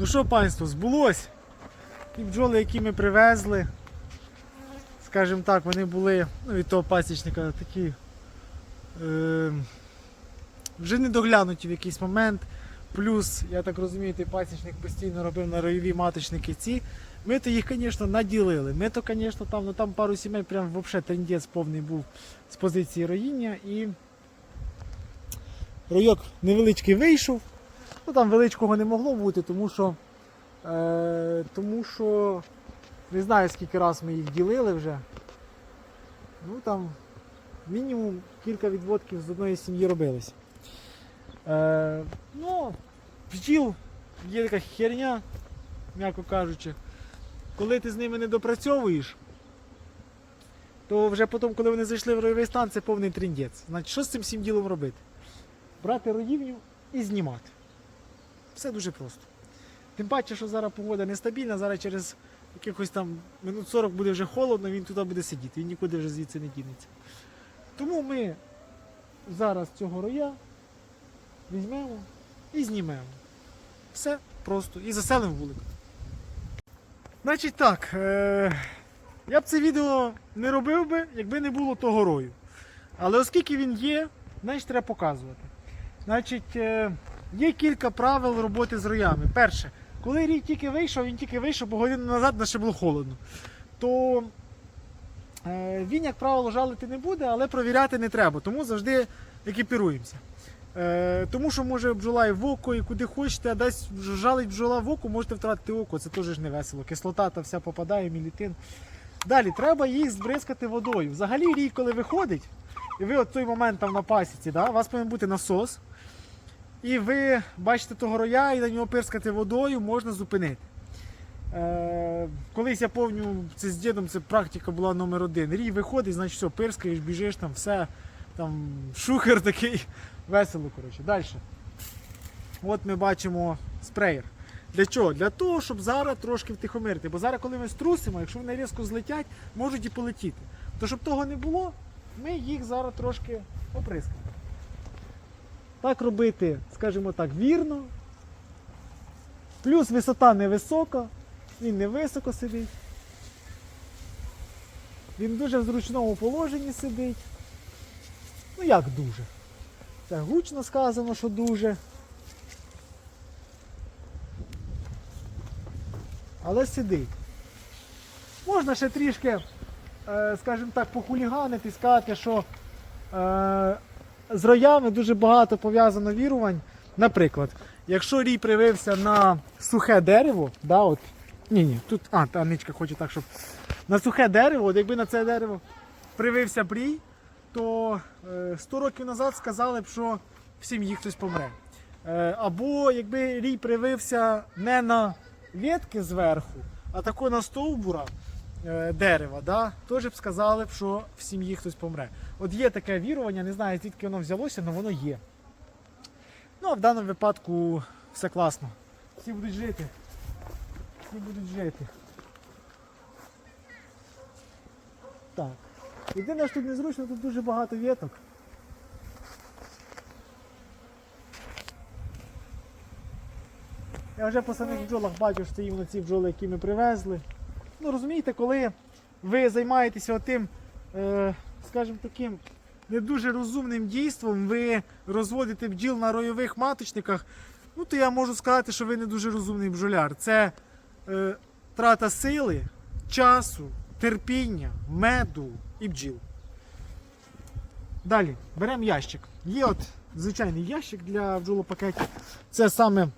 Ну що, панство, збулось? Ті бджоли, які ми привезли, скажімо так, вони були ну, від того пасічника такі е, вже не доглянуті в якийсь момент. Плюс, я так розумію, той пасічник постійно робив на ройові маточники ці. Ми то їх, звісно, наділили. Ми то, звісно, там, ну, там пару сімей прям взагалі трендець повний був з позиції роїння. І ройок невеличкий вийшов. Ну там величкого не могло бути, тому що, е, тому що не знаю скільки раз ми їх ділили вже. Ну там мінімум кілька відводків з одної сім'ї робились. Е, ну, бджіл є така херня, м'яко кажучи. Коли ти з ними не допрацьовуєш, то вже потім, коли вони зайшли в ройовий стан, це повний тріндець. Значить, що з цим всім ділом робити? Брати роївню і знімати. Все дуже просто. Тим паче, що зараз погода нестабільна, зараз через якихось там минут 40 буде вже холодно, він туди буде сидіти, він нікуди вже звідси не дінеться. Тому ми зараз цього роя візьмемо і знімемо. Все просто. І заселимо вулик. Значить так, е- я б це відео не робив би, якби не було того рою. Але оскільки він є, значить треба показувати. Значить, е- є кілька правил роботи з роями. Перше, коли рій тільки вийшов, він тільки вийшов, бо годину назад ще було холодно. То е, він, як правило, жалити не буде, але провіряти не треба, тому завжди екіпіруємося. Е, тому що може бджола і в око, і куди хочете, а десь жалить бджола в око, можете втратити око, це теж не весело. Кислота та вся попадає, мілітин. Далі, треба їх збризкати водою. Взагалі рій, коли виходить, і ви от той момент там на пасіці, да, у вас повинен бути насос. І ви бачите того роя і на нього пирскати водою можна зупинити. Е, колись я пам'ятаю, це з дідом це практика була номер один. Рій виходить, значить все, пирскаєш, біжиш, там все, там шухер такий, весело. коротше. Далі. От ми бачимо спреєр. Для чого? Для того, щоб зараз трошки втихомирити. Бо зараз, коли ми струсимо, якщо вони різко злетять, можуть і полетіти. То щоб того не було, ми їх зараз трошки оприскаємо. Так робити, скажімо так, вірно. Плюс висота невисока, він не високо сидить. Він дуже в зручному положенні сидить. Ну як дуже? Це гучно сказано, що дуже. Але сидить. Можна ще трішки, е, скажімо так, похуліганити сказати, що е, з роями дуже багато пов'язано вірувань. Наприклад, якщо рій привився на сухе дерево, да, от, ні, ні, тут, а, та ничка хоче так, щоб на сухе дерево, от якби на це дерево привився б рій, то е, 100 років назад сказали б, що в сім'ї хтось помре. Е, або якби рій привився не на ветки зверху, а тако на стовбура е, дерева, да, теж б сказали б, що в сім'ї хтось помре. От є таке вірування, не знаю, звідки воно взялося, але воно є. Ну, а в даному випадку все класно. Всі будуть жити. Всі будуть жити. Так. Єдине, що тут незручно, тут дуже багато віток. Я вже по самих бджолах бачу, що це іменно ці бджоли, які ми привезли. Ну розумієте, коли ви займаєтеся отим, е, скажімо таким, не дуже розумним дійством, ви розводите бджіл на ройових маточниках, ну то я можу сказати, що ви не дуже розумний бджоляр. Це е, трата сили, часу, терпіння, меду і бджіл. Далі беремо ящик. Є от звичайний ящик для бджолопакетів. Це саме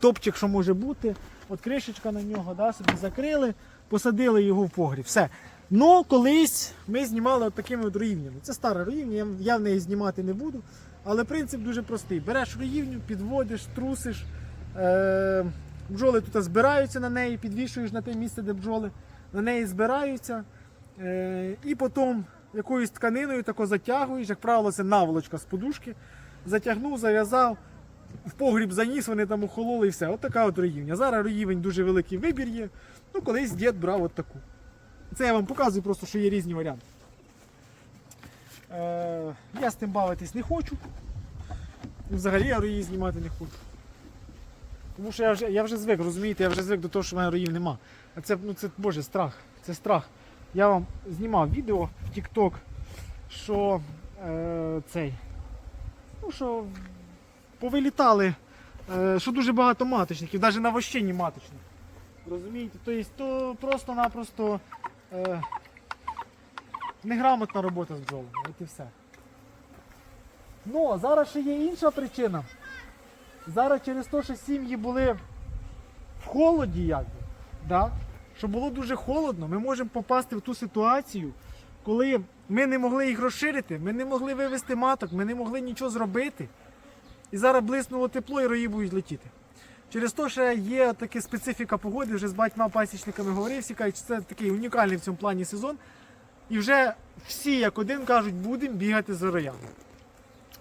топчик, що може бути. От кришечка на нього, да, собі закрили, посадили його в погріб. Все. Ну, колись ми знімали от такими от руївнями. Це стара руївня, я- в неї знімати не буду. Але принцип дуже простий. Береш руївню, підводиш, трусиш. Е- бджоли тут збираються на неї, підвішуєш на те місце, де бджоли на неї збираються. Е- і потім якоюсь тканиною тако затягуєш, як правило, це наволочка з подушки. Затягнув, зав'язав, в погріб заніс, вони там охололи і все. От така от роївня. Зараз роївень дуже великий вибір є. Ну, колись дід брав от таку. Це я вам показую просто, що є різні варіанти. Е, я з тим бавитись не хочу. І взагалі я рої знімати не хочу. Тому що я вже, я вже звик, розумієте, я вже звик до того, що в мене роїв нема. А це, ну, це боже, страх. Це страх. Я вам знімав відео в TikTok, що е, цей. Ну, що повилітали, е, що дуже багато маточників, навіть на вощині маточник. Розумієте? Тобто то просто-напросто е, неграмотна робота з бджолами. От і все. Ну, а зараз ще є інша причина. Зараз через те, що сім'ї були в холоді, якби, да? що було дуже холодно, ми можемо попасти в ту ситуацію, коли ми не могли їх розширити, ми не могли вивести маток, ми не могли нічого зробити. І зараз блиснуло тепло і рої будуть летіти. Через те, що є така специфіка погоди, вже з батьма пасічниками говорив, всі кажуть, що це такий унікальний в цьому плані сезон. І вже всі як один кажуть, будемо бігати за роями.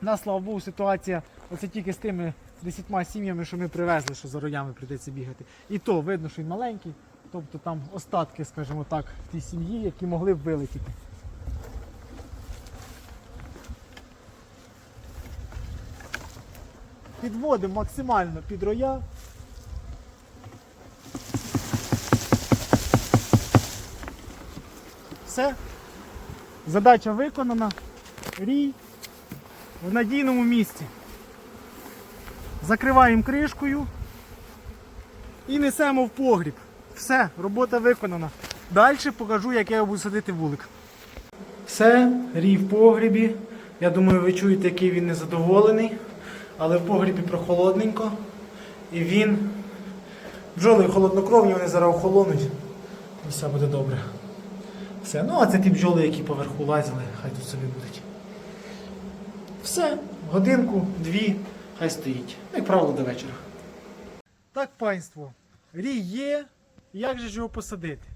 У нас, слава Богу, ситуація оце тільки з тими десятьма сім'ями, що ми привезли, що за роями прийдеться бігати. І то видно, що він маленький, тобто там остатки, скажімо так, тій сім'ї, які могли б вилетіти. Підводимо максимально під роя. Все. Задача виконана. Рій в надійному місці. Закриваємо кришкою і несемо в погріб. Все, робота виконана. Далі покажу, як я буду садити вулик. Все, рій в погрібі. Я думаю, ви чуєте, який він незадоволений. Але в погрібі прохолодненько. І він. Бджоли холоднокровні, вони зараз охолонуть. І все буде добре. Все. Ну, а це ті бджоли, які поверху лазили, хай тут собі будуть. Все, годинку, дві, хай стоїть. Ну, як правило, до вечора. Так, панство, рій є, як же ж його посадити?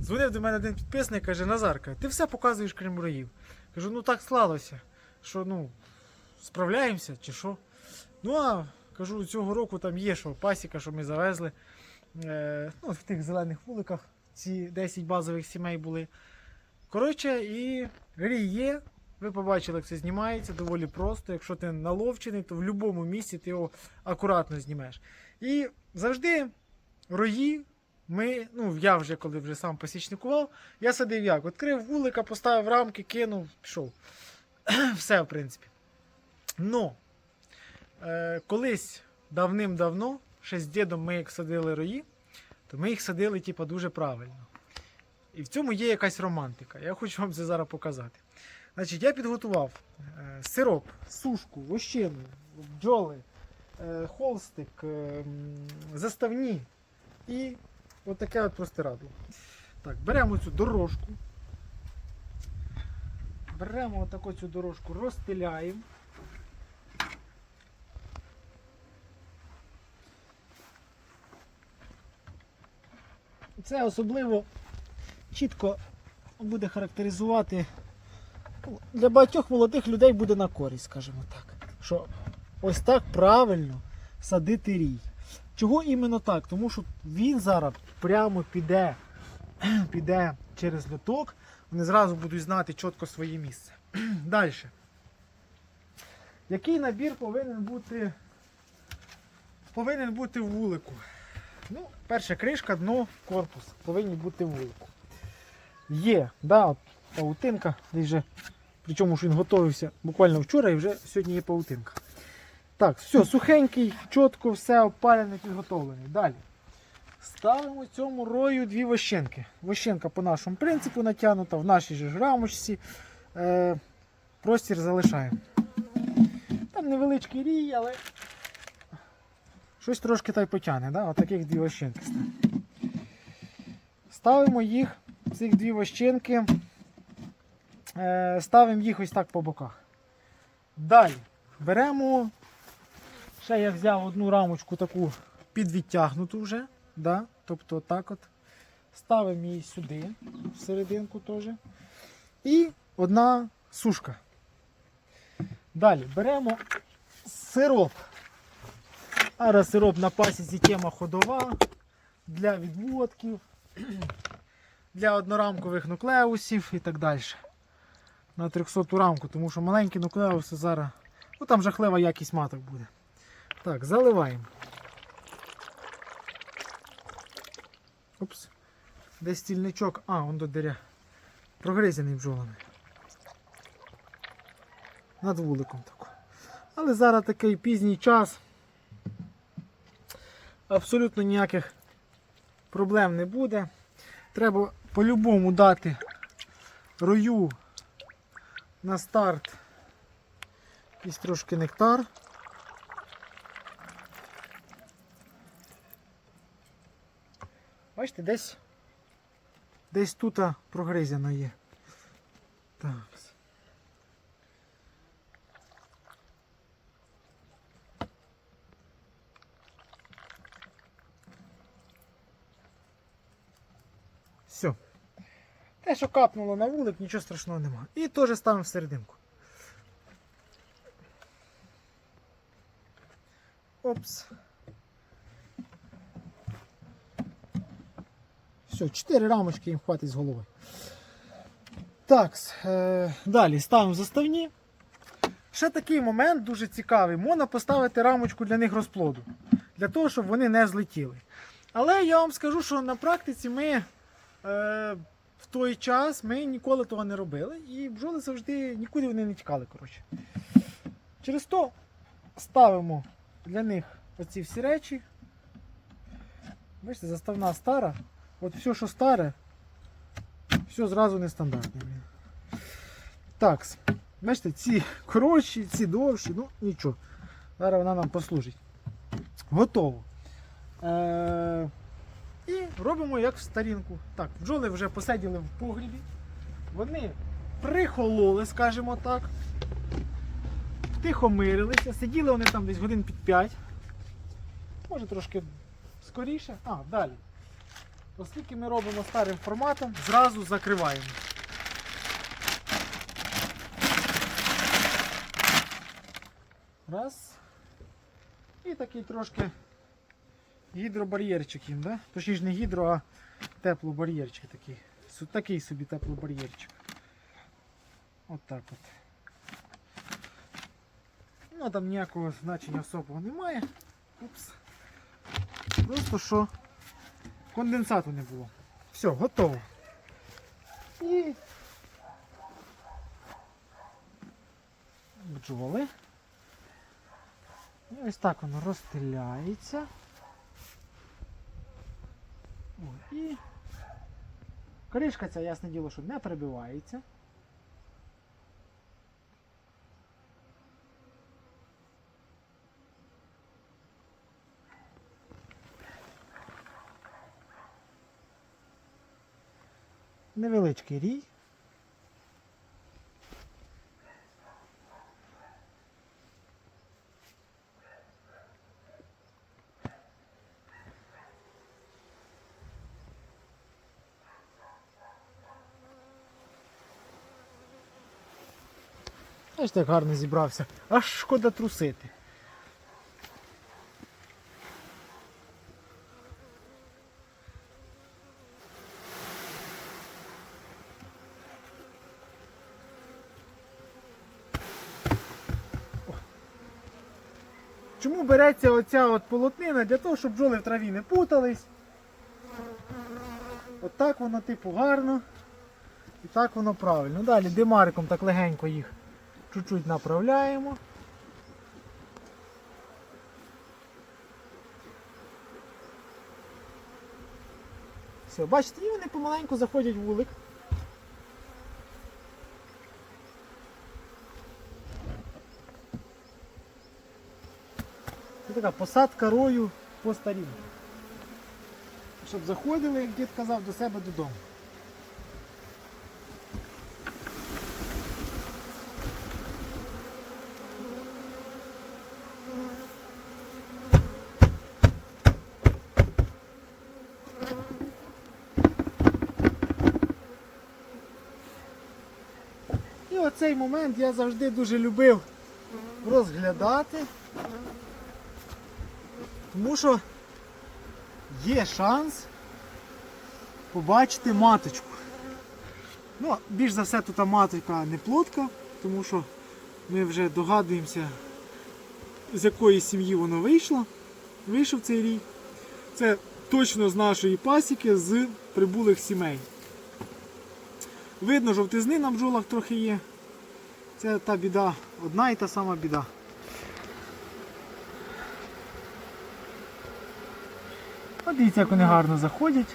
Дзвонив до мене один підписник, каже, Назарка, ти все показуєш крім роїв. Кажу, ну так склалося, що ну, справляємося чи що. Ну а кажу, цього року там є що, пасіка, що ми завезли. Е, ну, в тих зелених вуликах ці 10 базових сімей були. Коротше, і рій є. Ви побачили, як це знімається доволі просто. Якщо ти наловчений, то в будь-якому місці ти його акуратно знімеш. І завжди рої. Ми, ну я вже коли вже сам посічникував, я садив як? Відкрив вулика, поставив рамки, кинув, пішов. Все, в принципі. Но е, колись давним-давно, ще з дідом ми як садили рої, то ми їх садили типу, дуже правильно. І в цьому є якась романтика. Я хочу вам це зараз показати. Значить, я підготував е, сироп, сушку, вощину, бджоли, е, холстик, е, заставні і отаке от простирадло. Так, беремо цю дорожку. Беремо отаку цю дорожку, розстеляємо. Це особливо чітко буде характеризувати для багатьох молодих людей буде на користь, скажімо так. Що ось так правильно садити рій. Чого іменно так? Тому що він зараз прямо піде, піде через льоток, вони зразу будуть знати чітко своє місце. Далі. Який набір повинен бути повинен бути в вулику? Ну, перша кришка, дно, корпус повинні бути в вулику. Є, да, от паутинка, десь вже, причому що він готувався буквально вчора і вже сьогодні є паутинка. Так, все, сухенький, чітко, все опалений, підготовлений. Далі. Ставимо цьому рою дві вощенки. Вощенка по нашому принципу натягнута, в нашій же ж рамочці. Е, простір залишаємо. Там невеличкий рій, але щось трошки та й потягне. Да? Отаких дві вощенки. Ставимо їх, цих дві вощенки, е, ставимо їх ось так по боках. Далі беремо, ще я взяв одну рамочку таку підвідтягнуту вже. Да? Тобто так от. Ставимо її сюди, в серединку теж. І одна сушка. Далі беремо сироп. А сироп на пасіці тема ходова для відводків, для однорамкових нуклеусів і так далі. На 300 рамку, тому що маленькі нуклеуси зараз. Ну там жахлива якість маток буде. Так, заливаємо. Упс. Десь стільничок. А, он до диря. Прогризаний бджолами. Над вуликом тако. Але зараз такий пізній час. Абсолютно ніяких проблем не буде. Треба по-любому дати рою на старт. Якийсь трошки нектар. Бачите, десь десь тут прогризяно є. Так. Все. Те, що капнуло на вулик, нічого страшного нема. І теж ставимо всерединку. Опс. Все, 4 рамочки їм хватить з голови. Так, е, далі ставимо заставні. Ще такий момент дуже цікавий. Можна поставити рамочку для них розплоду. Для того, щоб вони не злетіли. Але я вам скажу, що на практиці ми е, в той час ми ніколи того не робили. І бджоли завжди нікуди вони не тікали. коротше. Через то ставимо для них оці всі речі. Бачите, заставна стара. От все, що старе, все зразу нестандартне. Так, бачите, ці коротші, ці довші, ну нічого. Зараз вона нам послужить. Готово. Е- і робимо як в старінку. Так, бджоли вже посиділи в погрібі. Вони прихололи, скажімо так. Тихо мирилися. Сиділи вони там десь годин під 5. Може трошки скоріше. А, далі. Оскільки ми робимо старим форматом, зразу закриваємо. Раз. І такий трошки гідробар'єрчик їм, да? Точніше не гідро, а теплобар'єрчик такий. Такий собі теплобар'єрчик. От так от. Ну там ніякого значення особого немає. Упс. Просто що конденсату не було. Все, готово. І бджоли. І ось так воно розстеляється. О, і кришка ця, ясне діло, що не перебивається. Невеличкий рій. Аж так гарно зібрався. Аж шкода трусити. Чому береться оця от полотнина? Для того, щоб бджоли в траві не путались. От так воно типу гарно. І так воно правильно. Далі димариком так легенько їх чуть-чуть направляємо. Все, бачите, і вони помаленьку заходять в вулик. Це така посадка рою по старінку. Щоб заходили, як дід казав, до себе додому. І оцей момент я завжди дуже любив розглядати. Тому що є шанс побачити маточку. Ну, більш за все тут маточка не плотка, тому що ми вже догадуємося, з якої сім'ї воно вийшло. Вийшов цей рій. Це точно з нашої пасіки, з прибулих сімей. Видно, жовтизни на бджолах трохи є. Це та біда, одна і та сама біда. От дивіться, як вони гарно заходять.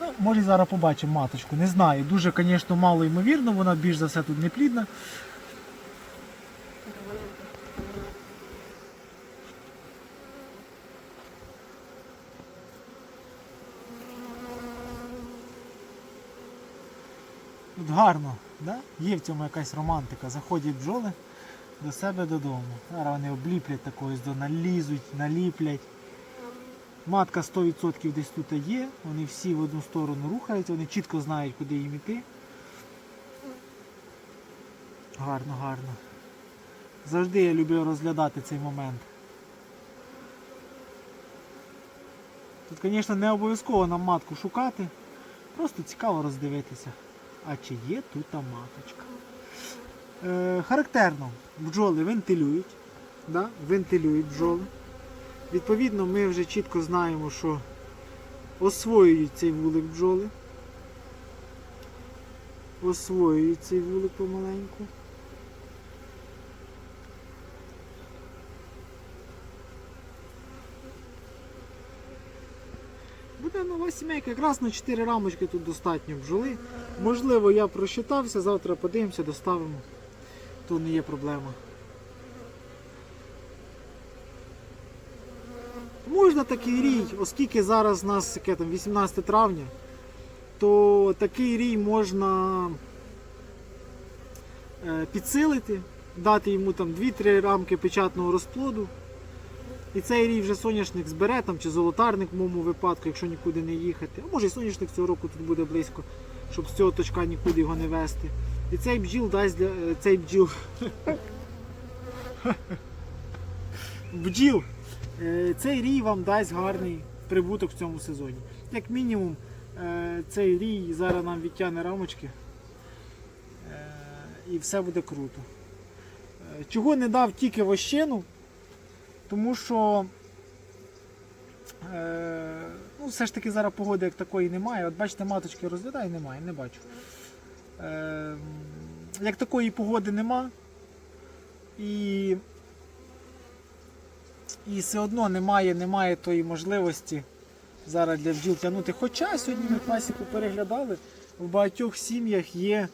Ну, може зараз побачимо маточку, не знаю. Дуже, звісно, мало ймовірно, вона більш за все тут не плідна. Гарно, да? є в цьому якась романтика. Заходять бджоли до себе додому. Зараз вони обліплять такою, налізуть, наліплять. Матка 100% десь тут є, вони всі в одну сторону рухаються, вони чітко знають, куди їм іти. Гарно, гарно. Завжди я люблю розглядати цей момент. Тут, звісно, не обов'язково нам матку шукати, просто цікаво роздивитися. А чи є тут маточка? Е, характерно, бджоли вентилюють. Да? Вентилюють бджоли. Відповідно, ми вже чітко знаємо, що освоюють цей вулик бджоли. Освоюють цей вулик помаленьку. Нова сімейка, якраз на 4 рамочки тут достатньо бджоли. Можливо, я просчитався, завтра подивимося, доставимо. То не є проблема. Можна такий рій, оскільки зараз у нас яке там 18 травня, то такий рій можна е, підсилити, дати йому там 2-3 рамки печатного розплоду. І цей рій вже соняшник збере там, чи золотарник в моєму випадку, якщо нікуди не їхати. А може і соняшник цього року тут буде близько, щоб з цього точка нікуди його не вести. І цей бджіл дасть для. е, цей бджіл. бджіл. Е, Цей рій вам дасть гарний прибуток в цьому сезоні. Як мінімум, е, цей рій зараз нам відтягне рамочки. І все буде круто. Чого не дав тільки вощину, тому що е, ну, все ж таки зараз погоди як такої немає. От бачите, маточки розглядаю, немає, не бачу. Е, як такої погоди нема. І і все одно немає, немає тої можливості зараз для бджіл тягнути. Хоча сьогодні ми пасіку переглядали, в багатьох сім'ях є,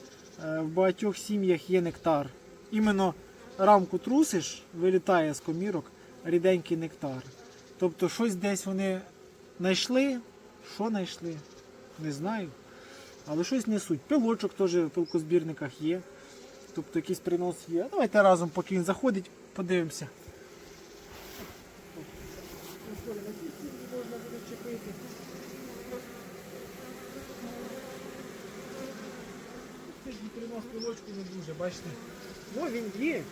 е, в багатьох сім'ях є нектар. Іменно рамку трусиш, вилітає з комірок ріденький нектар. Тобто щось десь вони знайшли. Що знайшли? Не знаю. Але щось несуть. Пилочок теж в пилкозбірниках є. Тобто якийсь принос є. Давайте разом, поки він заходить, подивимося. Принос пилочку не дуже, бачите? О, він є.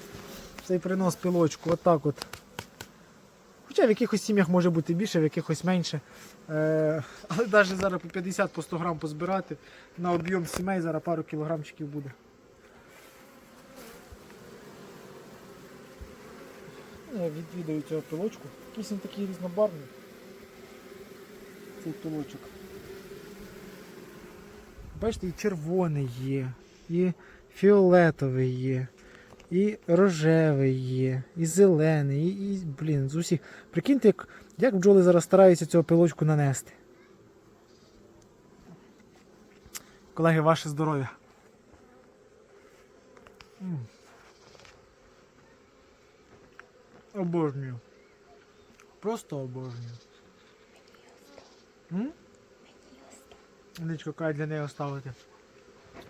Цей принос пилочку, отак от. Хоча в якихось сім'ях може бути більше, в якихось менше. Е, але навіть зараз по 50 по 100 грам позбирати на об'єм сімей зараз пару кілограмчиків буде. Я відвідаю цього пилочку. Якийсь він такий різнобарвний. Цей пилочок. Бачите, і червоний є, і фіолетовий є, і рожевий є, і зелений, і, і блін, з усіх. Прикиньте, як, як бджоли зараз стараються цього пилочку нанести. Колеги, ваше здоров'я. Обожнюю. Просто обожнюю. М? Ничка каже для неї оставити.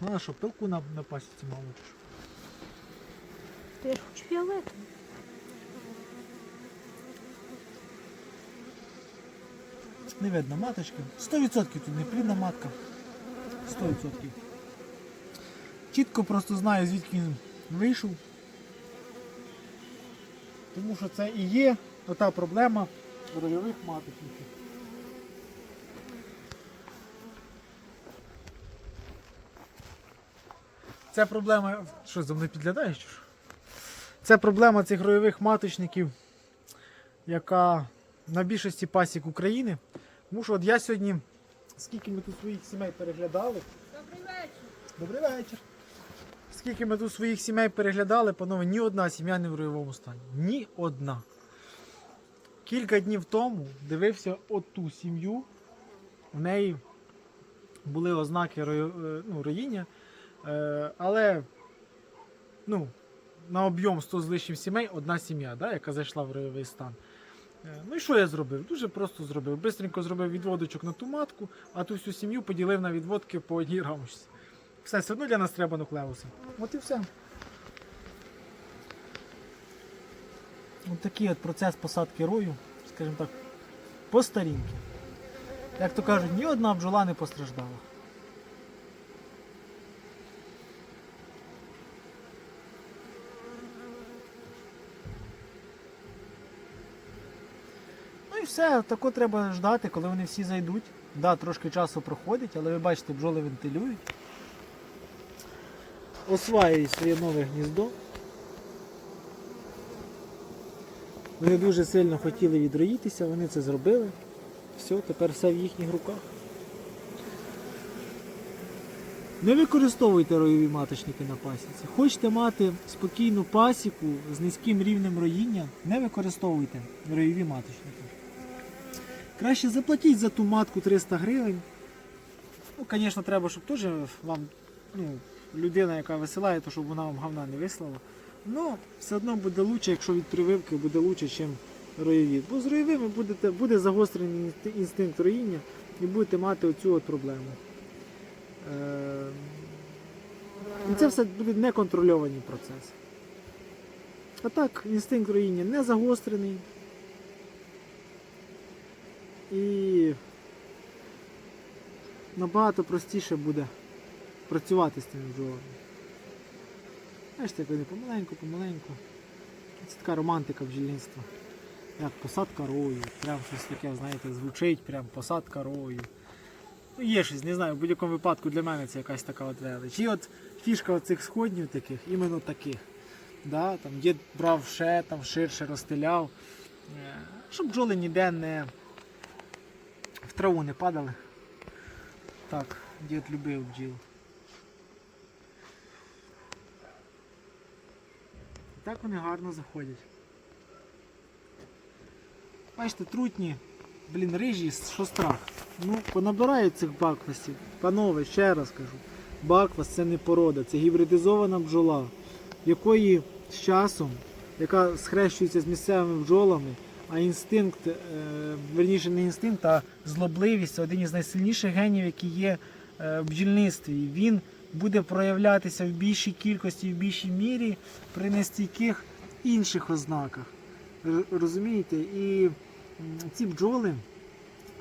Ну а що, пилку на, на пасіці мало чи що? Я ж хочу фіолетовий. Не видно маточки. 100% тут не плідна матка. 100%. Чітко просто знаю, звідки він вийшов. Тому що це і є ота проблема рольових маточників. Це проблема. Що за мною підглядаєш? Це проблема цих ройових маточників, яка на більшості пасік України Тому що от я сьогодні, скільки ми тут своїх сімей переглядали. Добрий вечір. Добрий вечір. Скільки ми тут своїх сімей переглядали, панове, ні одна сім'я не в ройовому стані. Ні одна. Кілька днів тому дивився оту сім'ю. В неї були ознаки е, ну, роїння, е, але ну, на об'єм 100 з лишнім сімей одна сім'я, да, яка зайшла в ройовий стан. Е, Ну і що я зробив? Дуже просто зробив. Бистренько зробив відводочок на ту матку, а ту всю сім'ю поділив на відводки по одній рамочці. Все, все одно для нас треба нуклеуси. От і все. От такий от процес посадки рою, скажімо так, по старінки. Як то кажуть, ні одна бджола не постраждала. І все, тако треба ждати, коли вони всі зайдуть. Да, трошки часу проходить, але ви бачите, бджоли вентилюють. Осваюють своє нове гніздо. Вони дуже сильно хотіли відроїтися, вони це зробили. Все, тепер все в їхніх руках. Не використовуйте роєві маточники на пасіці. Хочете мати спокійну пасіку з низьким рівнем роїння, не використовуйте роєві маточники. Краще заплатіть за ту матку 300 гривень. Ну, звісно, треба, щоб теж вам ну, людина, яка висилає, то щоб вона вам говна не вислала. Ну, все одно буде краще, якщо від прививки буде краще, ніж роєві. Бо з роєвими будете, буде загострений інстинкт роїння і будете мати оцю от проблему. Е, це все буде неконтрольовані процеси. А так, інстинкт роїння не загострений. І набагато простіше буде працювати з тими бджолами. Знаєш, як вони помаленьку, помаленьку. Це така романтика бджільництва. Як посадка рою, прям щось таке, знаєте, звучить, прям посадка рою. Ну, є щось, не знаю, в будь-якому випадку для мене це якась така от велич. І от фішка цих сходнів таких, іменно таких. Да, там дід брав ще там ширше розстеляв, е, щоб бджоли ніде не в траву не падали. Так, дід любив бджіл. Так вони гарно заходять. Бачите, трутні, блін, рижі, що страх. Ну, понабирають цих баквасів. Панове, ще раз кажу. Баквас це не порода, це гібридизована бджола, якої з часом, яка схрещується з місцевими бджолами, а інстинкт, е, верніше не інстинкт, а злобливість це один із найсильніших генів, які є е, в бджільництві. Він буде проявлятися в більшій кількості, в більшій мірі при нестійких інших ознаках. Розумієте? І ці бджоли,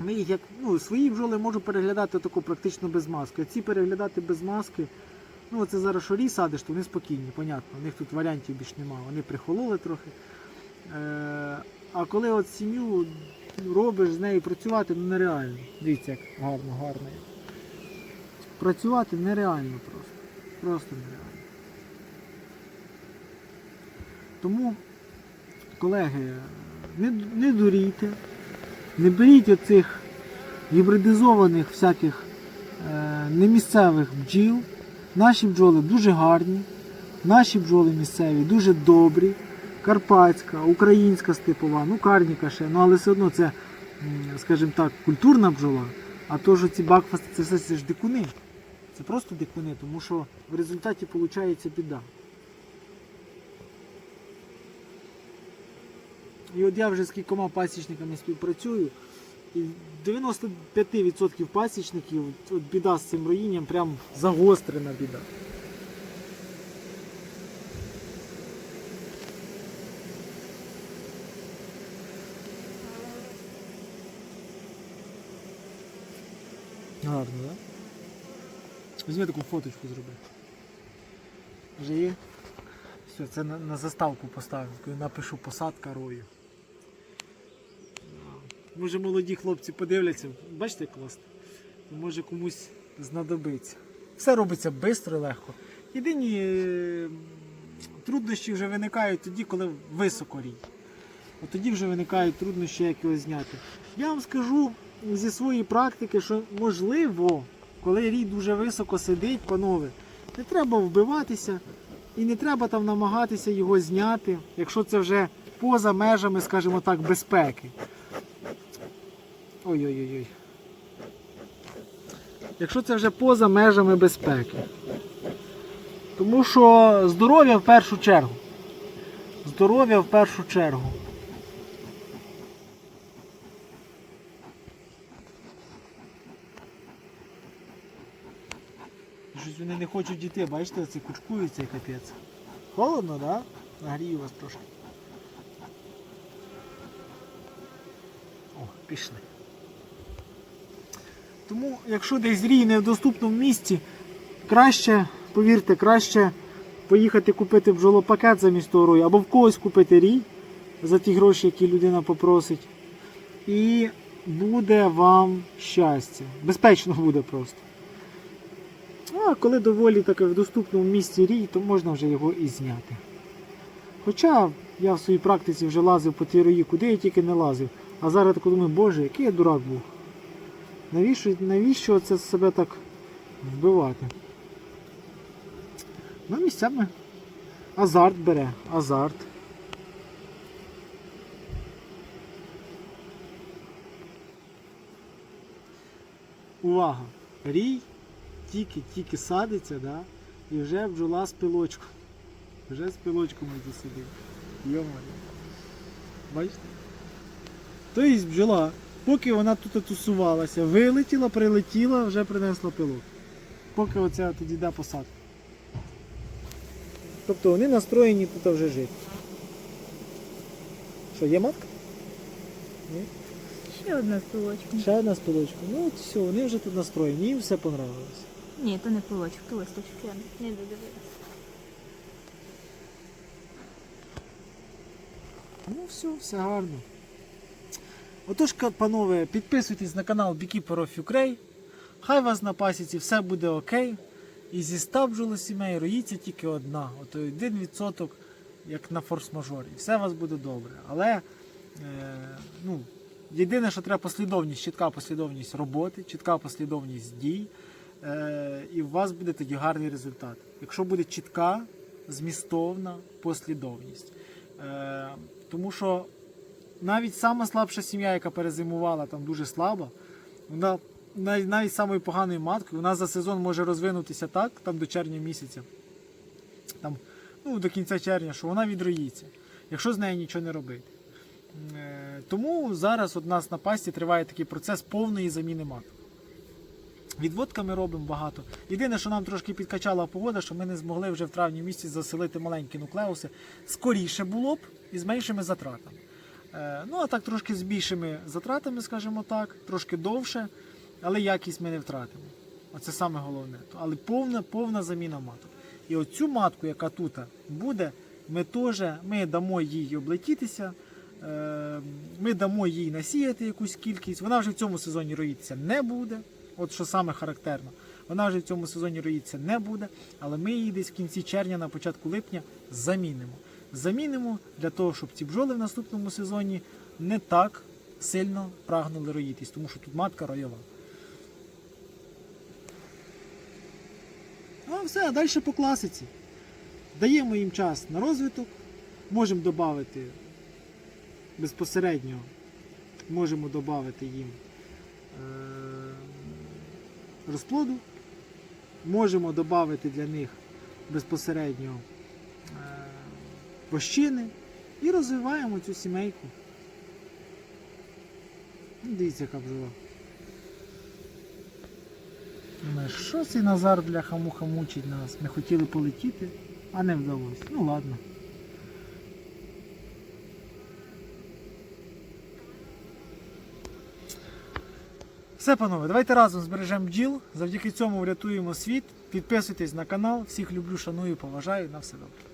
ми їх як ну, свої бджоли можу переглядати тако практично без маски. А ці переглядати без маски. Ну, це зараз шорі садиш, то вони спокійні, понятно. У них тут варіантів більш немає. Вони прихололи трохи. А коли от сім'ю робиш з нею працювати, ну нереально. Дивіться, як гарно, гарно. Працювати нереально просто. Просто нереально. Тому, колеги, не, не дурійте, не беріть оцих гібридизованих всяких е, немісцевих бджіл. Наші бджоли дуже гарні, наші бджоли місцеві дуже добрі. Карпатська, українська степова, ну карніка ще, ну але все одно це, скажімо так, культурна бджола. А то ж ці бакфасти це все це ж дикуни. Це просто дикуни, тому що в результаті виходить біда. І от я вже з кількома пасічниками співпрацюю, і 95% пасічників от біда з цим роїнням прям загострена біда. Гарно, так? Візьми таку фоточку зроби. Вже є? Все, це на, на заставку поставлю. Напишу посадка рою. Може молоді хлопці подивляться, бачите класно? Може комусь знадобиться. Все робиться швидко і легко. Єдині е, труднощі вже виникають тоді, коли високо рій. От тоді вже виникають труднощі, як його зняти. Я вам скажу, зі своєї практики, що можливо, коли рій дуже високо сидить, панове, не треба вбиватися і не треба там намагатися його зняти, якщо це вже поза межами, скажімо так, безпеки. Ой-ой-ой. Якщо це вже поза межами безпеки. Тому що здоров'я в першу чергу. Здоров'я в першу чергу. Щось вони не хочуть дійти, бачите, це кучкується і капець. Холодно, так? Да? Нагрію вас трошки. О, пішли. Тому, якщо десь рій не в доступному місці, краще, повірте, краще поїхати купити бджолопакет замість того рою, або в когось купити рій за ті гроші, які людина попросить. І буде вам щастя. Безпечно буде просто. А коли доволі таке в доступному місці рій, то можна вже його і зняти. Хоча я в своїй практиці вже лазив по тій рої, куди я тільки не лазив. А зараз так думаю, боже, який я дурак був. Навіщо, навіщо це себе так вбивати? Ну, місцями азарт бере, азарт. Увага! Рій тільки-тільки садиться, да? і вже бджола з пилочком. Вже з пилочком іде сидить. Йо-моє. Бачите? Тобто бджола, поки вона тут тусувалася, вилетіла, прилетіла, вже принесла пилок. Поки оця тоді йде посадка. Тобто вони настроєні тут вже жити. Що, є матка? Ні? Ще одна з. Ще одна з. Ну от все, вони вже тут настроєні, їм все понравилось. Ні, то не пилочок, то листочок. Не додивилася. Ну все, все гарно. Отож, панове, підписуйтесь на канал Beekeeper of Ukraine. Хай вас на пасіці все буде окей. І зі 100 бджолосімей роїться тільки одна. Ото один відсоток, як на форс-мажорі. І все у вас буде добре. Але е, ну, єдине, що треба послідовність, чітка послідовність роботи, чітка послідовність дій. Е, і у вас буде тоді гарний результат. Якщо буде чітка, змістовна послідовність. Е, тому що навіть сама слабша сім'я, яка перезимувала там дуже слабо, вона навіть, самою поганою маткою, вона за сезон може розвинутися так, там до червня місяця, там, ну, до кінця червня, що вона відроїться, якщо з нею нічого не робити. Е, Тому зараз у нас на пасті триває такий процес повної заміни маток. Відводками робимо багато. Єдине, що нам трошки підкачала погода, що ми не змогли вже в травні місяці заселити маленькі нуклеуси. Скоріше було б і з меншими затратами. Е, ну, а так трошки з більшими затратами, скажімо так, трошки довше, але якість ми не втратимо. Оце саме головне. Але повна, повна заміна маток. І оцю матку, яка тут буде, ми теж ми дамо їй облетітися, е, ми дамо їй насіяти якусь кількість. Вона вже в цьому сезоні роїтися не буде. От що саме характерно. Вона вже в цьому сезоні роїтися не буде, але ми її десь в кінці червня, на початку липня замінимо. Замінимо для того, щоб ці бджоли в наступному сезоні не так сильно прагнули роїтись, тому що тут матка ройова. А все, а далі по класиці. Даємо їм час на розвиток, можемо додати безпосередньо, можемо додати їм е, розплоду, можемо додати для них безпосередньо е, вощини і розвиваємо цю сімейку. Ну, Дивіться, яка бджола. Що цей Назар бляха муха мучить нас? Ми хотіли полетіти, а не вдалося. Ну ладно. Все, панове, давайте разом збережемо бджіл. Завдяки цьому врятуємо світ. Підписуйтесь на канал. Всіх люблю, шаную, поважаю. На все добре.